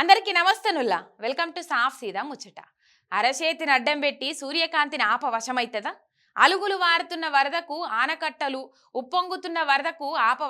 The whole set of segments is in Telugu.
అందరికీ నమస్తనుల్లా. వెల్కమ్ టు సాఫ్ సీదా ముచ్చట. అరచేతిని అడ్డం పెట్టి సూర్యకాంతిని ఆప అలుగులు వారుతున్న వరదకు ఆనకట్టలు ఉప్పొంగుతున్న వరదకు ఆప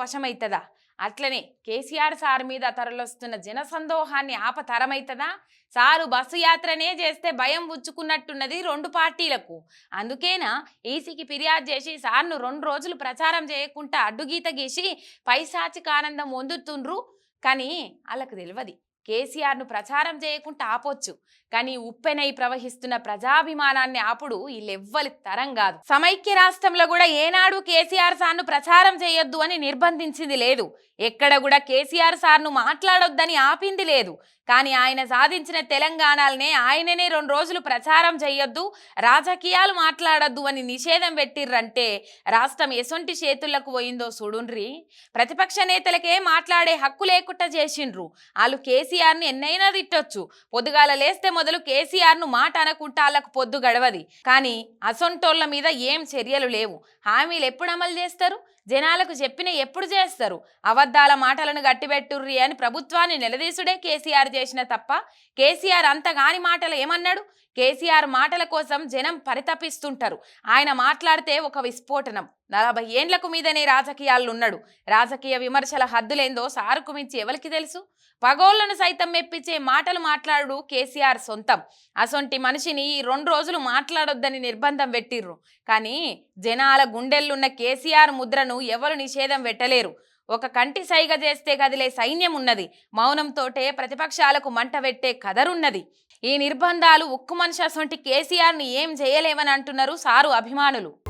అట్లనే కేసీఆర్ సార్ మీద తరలొస్తున్న జనసందోహాన్ని ఆపతరమైతుందా? సారు బస్సు యాత్రనే చేస్తే భయం ఉచ్చుకున్నట్టున్నది రెండు పార్టీలకు. అందుకేనా ఈసీకి ఫిర్యాదు చేసి సార్ను రెండు రోజులు ప్రచారం చేయకుండా అడ్డుగీత గీసి పైశాచిక ఆనందం పొందుతుండ్రు కానీ వాళ్ళకు తెలియదు కేసీఆర్ను ప్రచారం చేయకుండా ఆపొచ్చు. కానీ ఉప్పెనై ప్రవహిస్తున్న ప్రజాభిమానాన్ని ఆపుడు వీళ్ళెవ్వలి తరం కాదు. సమైక్య రాష్ట్రంలో కూడా ఏనాడు కేసీఆర్ సార్ను ప్రచారం చేయొద్దు అని నిర్బంధించింది లేదు. ఎక్కడ కూడా కేసీఆర్ సార్ను మాట్లాడొద్దని ఆపింది లేదు. కానీ ఆయన సాధించిన తెలంగాణలనే ఆయననే రెండు రోజులు ప్రచారం చేయొద్దు రాజకీయాలు మాట్లాడొద్దు అని నిషేధం పెట్టిర్రంటే రాష్ట్రం ఎసొంటి చేతులకు పోయిందో చూడుండ్రి. ప్రతిపక్ష నేతలకే మాట్లాడే హక్కు లేకుండా చేసిండ్రు. వాళ్ళు కేసీఆర్ని ఎన్నైనా తిట్టొచ్చు. పొద్దుగాల లేస్తే మొదలు కేసీఆర్ను మాట అనకుంటా వాళ్ళకు పొద్దు గడవది. కానీ అసొంటోళ్ళ మీద ఏం చర్యలు లేవు. హామీలు ఎప్పుడు అమలు చేస్తారు? జనాలకు చెప్పిన ఎప్పుడు చేస్తారు? అబద్ధాల మాటలను గట్టిపెట్టుర్రి అని ప్రభుత్వాన్ని నిలదీసుడే కేసీఆర్ చేసిన తప్ప కేసీఆర్ అంతగాని మాటలు ఏమన్నాడు? కేసీఆర్ మాటల కోసం జనం పరితపిస్తుంటారు. ఆయన మాట్లాడితే ఒక విస్ఫోటనం. నలభై ఏండ్లకు మీదనే రాజకీయాల్లో రాజకీయ విమర్శల హద్దులేందో సారుకు మించి ఎవరికి తెలుసు? పగోళ్ళను సైతం మెప్పించే మాటలు మాట్లాడు కేసీఆర్ సొంతం. అసొంటి మనిషిని ఈ రెండు రోజులు మాట్లాడొద్దని నిర్బంధం పెట్టిర్రు. కానీ జనాల గుండెల్లున్న కేసీఆర్ ముద్రను ఎవరు నిషేధం పెట్టలేరు. ఒక కంటి సైగ చేస్తే కదిలే సైన్యం ఉన్నది మౌనంతోటే ప్రతిపక్షాలకు మంట పెట్టే కదరున్నది. ఈ నిర్బంధాలు ఉక్కు మనిషి అసొంటి కేసీఆర్ని ఏం చేయలేవని అంటున్నారు సారు అభిమానులు.